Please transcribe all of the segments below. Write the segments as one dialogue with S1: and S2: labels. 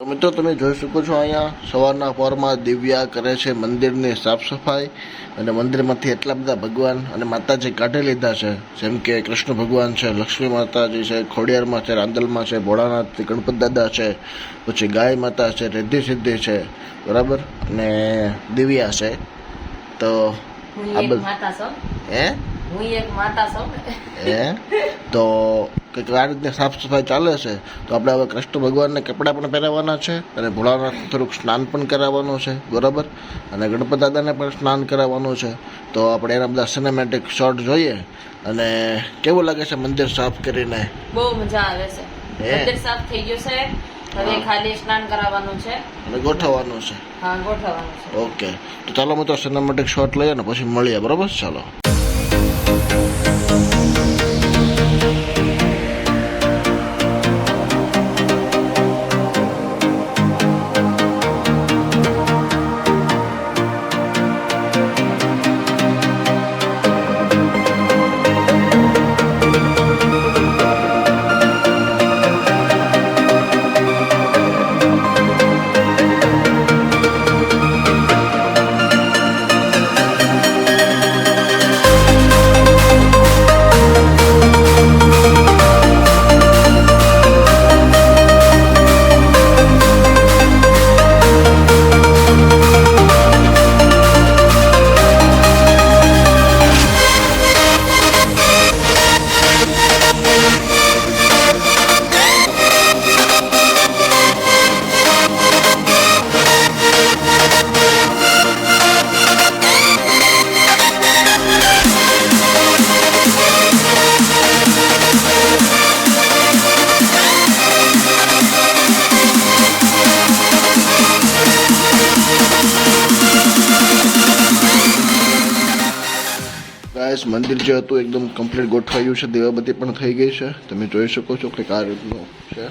S1: તો મિત્રો તમે જોઈ શકો છો અહીંયા સવારના પરમાં દિવ્યા કરે છે મંદિરની સાફ સફાઈ અને મંદિરમાંથી એટલા બધા ભગવાન અને માતાજી કાઢી લીધા છે. જેમ કે કૃષ્ણ ભગવાન છે લક્ષ્મી માતાજી છે ખોડિયારમાં છે રાંદલમાં છે ભોળાનાથ ગણપત દાદા છે પછી ગાય માતા છે રેદ્ધિ સિદ્ધિ છે બરાબર? અને દિવ્યા છે. તો આ બધું હે?
S2: હું એક માતા છું.
S1: હે? તો કંઈક આ રીતની સાફ સફાઈ ચાલે છે તો આપણે હવે કૃષ્ણ ભગવાનને કપડાં પણ પહેરાવવાના છે અને ભોળાનાથ થોડુંક સ્નાન પણ કરાવવાનું છે બરાબર? અને ગણપત દાદાને પણ સ્નાન કરાવવાનું છે. તો આપણે એના બધા સિનેમેટિક શોટ જોઈએ અને કેવું લાગે છે મંદિર સાફ કરીને?
S2: બહુ મજા આવે છે.
S1: હે?
S2: મંદિર સાફ થઈ ગયું છે. હવે ખાલી સ્નાન કરાવવાનું છે.
S1: અને ગોઠવવાનું છે.
S2: હા ગોઠવવાનું છે.
S1: ઓકે. તો ચાલો મિત્રો સિનેમેટિક શોટ લઈએ ને પછી મળીએ બરાબર? ચાલો. ગાઈસ મંદિર જે હતું એકદમ કમ્પ્લીટ ગોઠવાયું છે, દેવાબત્તી પણ થઈ ગઈ છે. તમે જોઈ શકો છો કે આ રીતનું છે.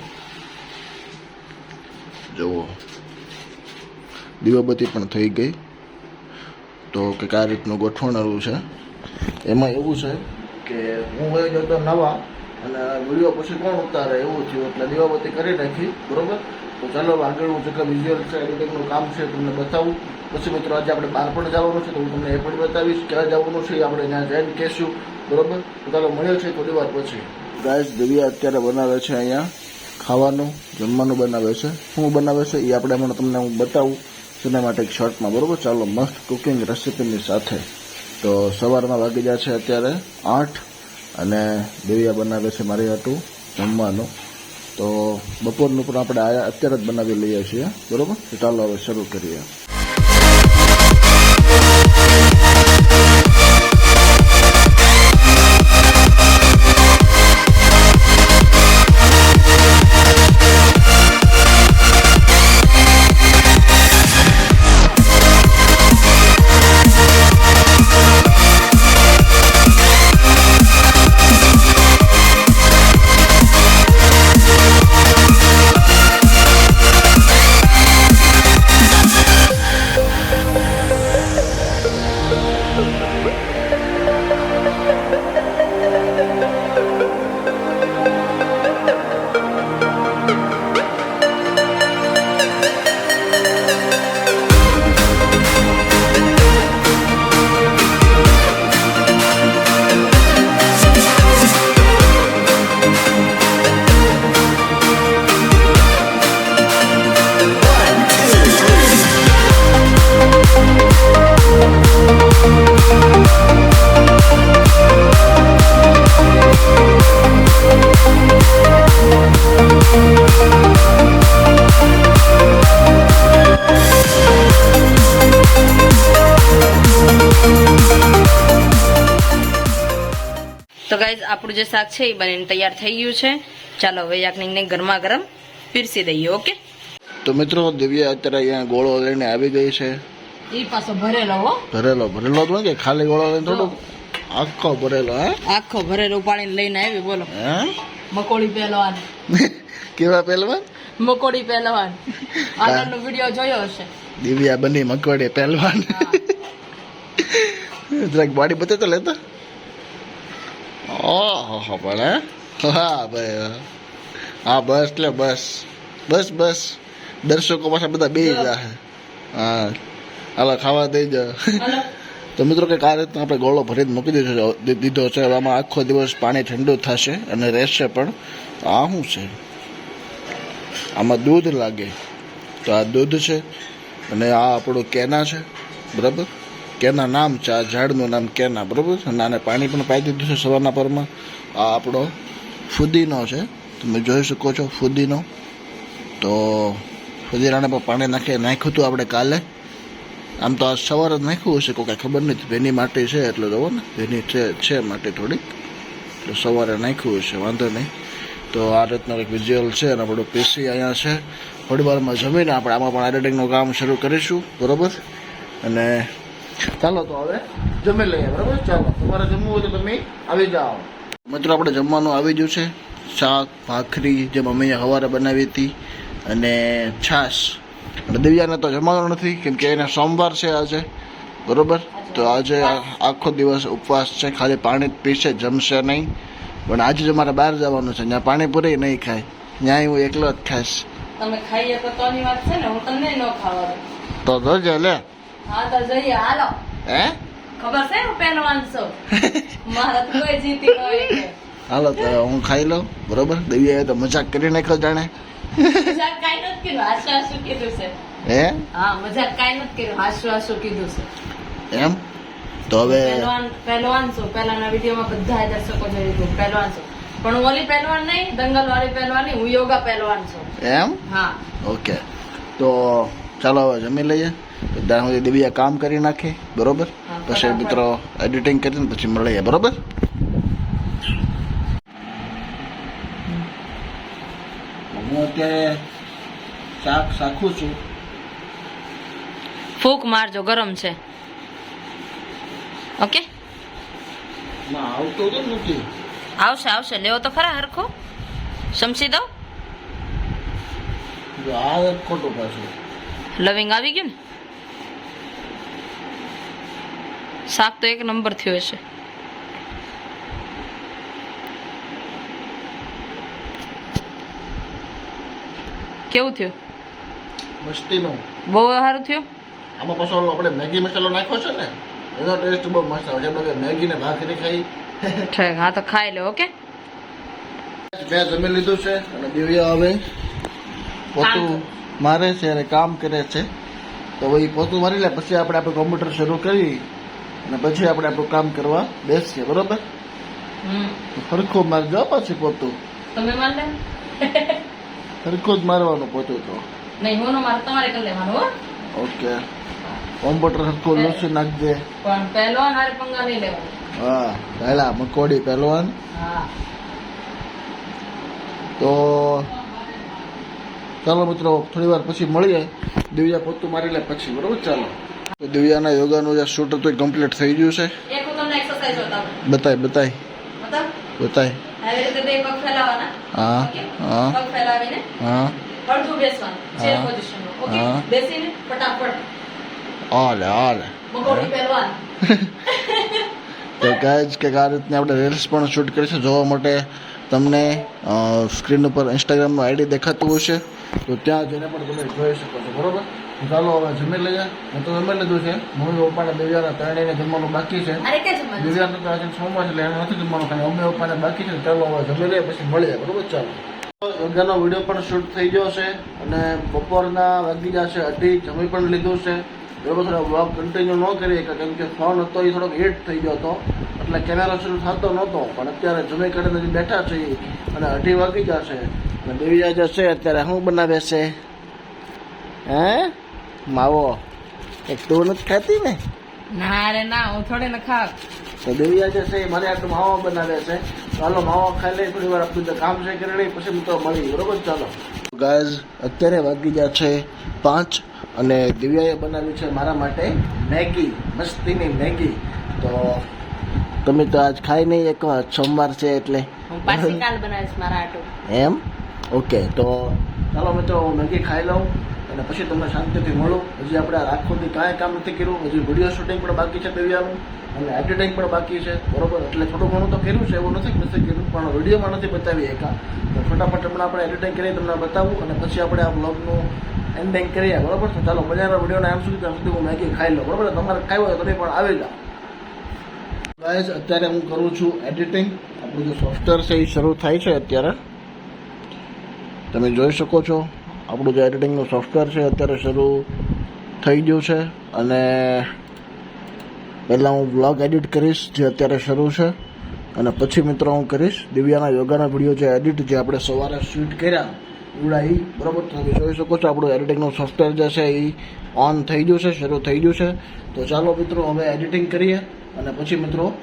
S1: જુઓ. દીવાબત્તી પણ થઈ ગઈ. તો કે આ રીતનું ગોઠવણેલું છે. એમાં એવું છે કે હું વહી ગયો તો નવા, અને વીડિયો પછી કોણ ઉતારે એવું થયું, એટલે દીવાબત્તી કરી નાખી, બરોબર? તો ચાલો આગળ હું જેટલા વિઝ્યુઅલ છે એડિટિંગનું કામ છે, તમને બતાવું. પછી મિત્રો આજે આપણે બહાર પણ જવાનું છે તો હું તમને એ પણ બતાવીશ ક્યાં જવાનું છે આપણે ત્યાં જઈને કહેશું. બરોબર? તો ચાલો મળ્યો છે થોડી વાર પછી. ગાય દિવ્યા અત્યારે બનાવે છે અહીંયા ખાવાનું, જમવાનું બનાવે છે. શું બનાવે છે એ આપણે હમણાં તમને હું બતાવું. તેના માટે એક શોર્ટમાં બરોબર? ચાલો મસ્ત કુકિંગ રેસિપીની સાથે. તો સવારમાં વાગી જાય છે અત્યારે આઠ અને દેવિયા બનાવે છે મારી હાટું જમવાનું. તો બપોરનું પણ આપણે અત્યારે જ બનાવી લઈએ છીએ. બરોબર? ચાલો હવે શરૂ કરીએ.
S2: ગાઈઝ આપણું જે શાક છે એ બનીને તૈયાર થઈ ગયું છે. ચાલો હવે યાકનિંગને ગરમા ગરમ પીરસી દઈએ ઓકે?
S1: તો મિત્રો દિવ્યા અત્યારે અહીંયા ગોળો લઈને આવી ગઈ છે.
S2: એ પાછો ભરેલો હો.
S1: ભરેલો ભરેલો તો કે ખાલી ગોળો લઈને થોડો આખો ભરેલો હે?
S2: આખો ભરેલો ઉપાડીને લઈને આવી બોલો.
S1: હે?
S2: મકોડી પહેલવાન.
S1: કેવા પહેલવાન?
S2: મકોડી પહેલવાન. આનો વીડિયો જોયો હશે.
S1: દિવ્યા બની મકવાડી પહેલવાન. જરાક બોડી બતે તો લેતા? ઓહો પણ હે? હા ભાઈ હા. બસ એટલે બસ. બસ બસ. દર્શકો પાછા બધા બે જાહે હા. હાલો ખાવા દઈ
S2: જાઓ
S1: તો મિત્રો કંઈક આ રીતના આપણે ગોળો ભરીને મૂકી દીધો દીધો છે. આમાં આખો દિવસ પાણી ઠંડુ થશે અને રહેશે પણ આ શું છે? આમાં દૂધ લાગે. તો આ દૂધ છે અને આ આપણું કેના છે. બરાબર? કેના નામ છે, આ ઝાડનું નામ કેના, બરાબર અને આને પાણી પણ પાઈ દીધું છે સવારના પરમાં. આ આપણો ફુદીનો છે. તમે જોઈ શકો છો ફુદીનો. તો ફુદીનાને પણ પાણી નાખી નાખ્યું હતું આપણે કાલે. આમ તો આ સવારે જ નાખ્યું હશે, કોઈ કાંઈ ખબર નથી. ભેની માટી છે એટલે જુઓ ને, ભેની છે છે માટી થોડીક. એટલે સવારે નાખ્યું હશે, વાંધો નહીં. તો આ રીતનો એક વિઝ્યુઅલ છે અને આપણું પીસી અહીંયા છે. થોડી વારમાં જમીને, આપણે આમાં પણ એડિટિંગનું કામ શરૂ કરીશું, બરોબર? અને ચાલો તો હવે જમી લઈએ બરાબર? ચાલો તમારે જમવું હોય તો તમે આવી જાઓ. મિત્રો આપણે જમવાનું આવી ગયું છે. શાક ભાખરી જે મમ્મીએ સવારે બનાવી હતી અને છાશ. અને દિવ્યાને તો જમવાનું નથી કેમ કે એને સોમવાર છે આજે બરોબર? તો આજે આખો દિવસ ઉપવાસ છે ખાલી પાણી જ પીશે જમશે નહીં. પણ આજે જ અમારે બહાર જવાનું છે ત્યાં પાણીપુરી નહીં ખાય. ત્યાં હું એકલો જ ખાઈશ.
S2: તમે ખાઈએ તો તોની વાત છે ને હું તમને ન ખાવા
S1: તો જોજે લે.
S2: હા તો જઈએ. હાલો.
S1: હે?
S2: ખબર છે હું પહેલવાન છું? મારા તો કોઈ જીતી હોય
S1: હાલો તો હું ખાઈ લઉં. બરોબર? દિવ્યાએ તો મજાક કરી નાખ્યો જાણે.
S2: મજાક કાંઈ નથી કર્યું હાસુ હાસુ કીધું છે.
S1: હે?
S2: હા મજાક કાઈ નથી કર્યું હાસુ હાસુ કીધું છે.
S1: એમ? તો હવે
S2: પહેલવાન પહેલવાન છું. પહેલાના વિડીયોમાં બધા દર્શકો જોઈ લીધું પહેલવાન છું. પણ હું ઓલી પહેલવાન નહીં દંગલ વાળી પહેલવાન નહીં હું યોગા પહેલવાન છું.
S1: એમ?
S2: હા.
S1: ઓકે. તો ચાલો હવે જમી લઈએ. ત્યાં સુધી દિવ્યા કામ કરી નાખે બરોબર? પછી મિત્રો એડિટિંગ કરીને પછી મળીએ બરોબર? હું અત્યારે શાક શાખું છું.
S2: ફૂક મારજો ગરમ છે. ઓકે?
S1: આવતો તો નથી
S2: આવશે આવશે. લેવો તો ખરા હરખો. સમસી દો
S1: આ ખોટું પાછું.
S2: લવિંગ આવી ગયું ને? શાક તો એક નંબર થયો હશે કેવું થયું?
S1: મસ્તીનું.
S2: બહુ સારું થયું?
S1: આમાં પાછો આપણે મેગી મસાલો નાખ્યો છે ને એનો ટેસ્ટ બહુ મસ્ત આવે છે. મેગી ને ભાખરી ખાઈ.
S2: ઠીક હા તો ખાઈ લે ઓકે?
S1: મેં જમી લીધું છે અને દિવ્યા હવે પોતું મારે છે અને કામ કરે છે. તો ભાઈ પોતું મારી લે પછી આપણે આપણે કોમ્પ્યુટર શરૂ કરી અને પછી આપણે આપણું કામ કરવા બેસીએ બરોબર?
S2: હમ.
S1: તો મારજો પછી પોતું.
S2: તમે
S1: સરખું જ મારવાનું પોતું તો.
S2: નહીં હું મારે તમારે કરી લેવાનું
S1: ઓકે. કોમ્પ્યુટર સરખું લૂસી નાખજે.
S2: પણ પહેલો હારે પંગા નહીં લેવાનું.
S1: હા પહેલા મકોડી પહેલવાન. તો ચાલો મિત્રો થોડી વાર પછી મળીએ. દિવ્યા પોતું મારી લે પછી બરોબર? ચાલો. તો દિવ્યાના યોગાનું જે શૂટ હતું એ કમ્પ્લીટ થઈ ગયું છે. બતાય બતાય. બતાય. હા હા. હા. હાલે
S2: મકોડી
S1: તો ગાઈઝ કે આ રીતની આપણે રીલ્સ પણ શૂટ કરીશું જોવા માટે તમને સ્ક્રીન ઉપર ઇન્સ્ટાગ્રામનું આઈડી દેખાતું હશે. તો ત્યાં જઈને પણ તમે જોઈ શકો છો. બરોબર? ચાલો હવે જમી લઈએ. હું તો જમી લીધું છે. મમ્મી પપ્પાને દિવ્યાના ત્રણેયને જમવાનું બાકી છે. દિવ્યાને તો આજે સોમવાર માસ એટલે એને નથી જમવાનું ખાલી. મમ્મી પપ્પાને બાકી છે. ચાલો હવે જમી લઈએ પછી મળીએ. બરોબર? ચાલો. યોગાનો વીડિયો પણ શૂટ થઈ ગયો છે અને બપોરના વાગી છે. અઢી. જમી પણ લીધું છે. બરોબર થોડો વ્લોગ કન્ટિન્યુ ન કરીએ કે કેમ કે ફોન હતો એ થોડોક હિટ થઈ ગયો હતો. એટલે કેમેરા શરૂ થતો નહોતો. પણ અત્યારે જમી કરીને હજી બેઠા છીએ અને અઢી વાગી ગયા છે. અને દેવી જે છે અત્યારે શું બનાવે છે? હે? માવો. એક તું નથી ખાતી ને?
S2: ના રે ના હું થોડી ને ખાવ
S1: તો દેવિયા જે છે એ મારે આટલું માવો બનાવે છે. ચાલો માવો ખાઈ લઈ થોડી વાર આપણું કામ છે કરી લઈ પછી તો મળી બરોબર ચાલો. ગાઝ અત્યારે વાગી ગયા છે પાંચ અને દિવ્યાએ બનાવ્યું છે મારા માટે મેગી મસ્તીની મેગી. તો તમે તો આજ ખાઈ નહીં એક વાર સોમવાર છે એટલે.
S2: હું પાછી કાલ બનાવીશ મારા આટું
S1: એમ? ઓકે તો ચાલો મિત્રો હું મેગી ખાઈ લઉં. અને પછી તમને શાંતિથી મળો. હજી આપણે આખોથી કાંઈ કામ નથી કર્યું. હજી વીડિયો શૂટિંગ પણ બાકી છે દિવ્યાનું અને એડિટિંગ પણ બાકી છે. બરોબર? એટલે થોડું ઘણું તો કર્યું છે, એવું નથી નથી કર્યું, પણ વિડીયોમાં નથી બતાવી એકા તો ફટાફટ હમણાં આપણે એડિટિંગ કરી તમને બતાવું અને પછી આપણે આ બ્લોગનું એન્ડિંગ કરીએ. બરોબર? તો ચાલો, મજાના વિડીયોના એમ સુધી, ત્યાં સુધી હું મેગી ખાઈ લઉં. બરોબર? તમારે ખાઈ હોય તો તમે પણ આવી જાઓ. ગાઈઝ અત્યારે હું કરું છું એડિટિંગ આપણું જે સોફ્ટવેર છે એ શરૂ થાય છે અત્યારે. તમે જોઈ શકો છો. આપણું જે એડિટિંગનું સોફ્ટવેર છે, અત્યારે શરૂ થઈ ગયું છે અને પહેલાં હું બ્લોગ એડિટ કરીશ, જે અત્યારે શરૂ છે. અને પછી મિત્રો હું કરીશ. દિવ્યાના યોગાના વીડિયો જે એડિટ જે આપણે સવારે શૂટ કર્યા, એવડા એ બરાબર? તમે જોઈ શકો છો, આપણું એડિટિંગનું સોફ્ટવેર જે છે એ ઓન થઈ ગયું છે, શરૂ થઈ ગયું છે. તો ચાલો મિત્રો, હવે એડિટિંગ કરીએ અને પછી મિત્રો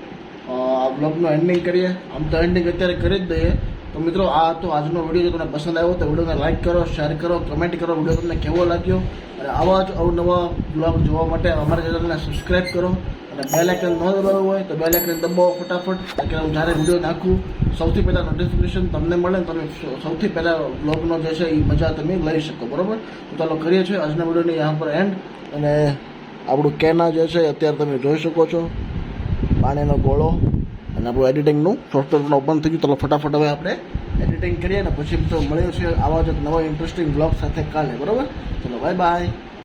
S1: આ બ્લોગનું એન્ડિંગ કરીએ. આમ તો એન્ડિંગ અત્યારે કરી જ દઈએ. તો મિત્રો, આ હતો આજનો વીડિયો. જો તમને પસંદ આવ્યો તો વિડીયોને લાઇક કરો શેર કરો કમેન્ટ કરો. વીડિયો તમને કેવો લાગ્યો? અને આવા જ અવનવા બ્લોગ જોવા માટે અમારા ચેનલને સબસ્ક્રાઈબ કરો. અને બેલ આઇકન ન દબાવ્યું હોય તો બેલ આઇકન દબાવો ફટાફટ. કે હું જ્યારે વીડિયો નાખું, સૌથી પહેલાં નોટિફિકેશન તમને મળે તમે સૌથી પહેલાં બ્લોગનો જે છે એ મજા તમે લઈ શકો, બરાબર? તો ચાલો કરીએ છીએ આજના વિડીયોની યહાં પર એન્ડ અને આપણું કેના જે છે અત્યારે તમે જોઈ શકો છો. પાણીનો ગોળો. અને આપણું એડિટિંગનું સોફ્ટવેર ઓપન થઈ ગયું. ચાલો ફટાફટ હવે આપણે એડિટિંગ કરીએ અને પછી તો મળ્યો છે આવા જ નવા ઇન્ટરેસ્ટિંગ બ્લોગ સાથે કાલે, બરાબર? ચલો બાય બાય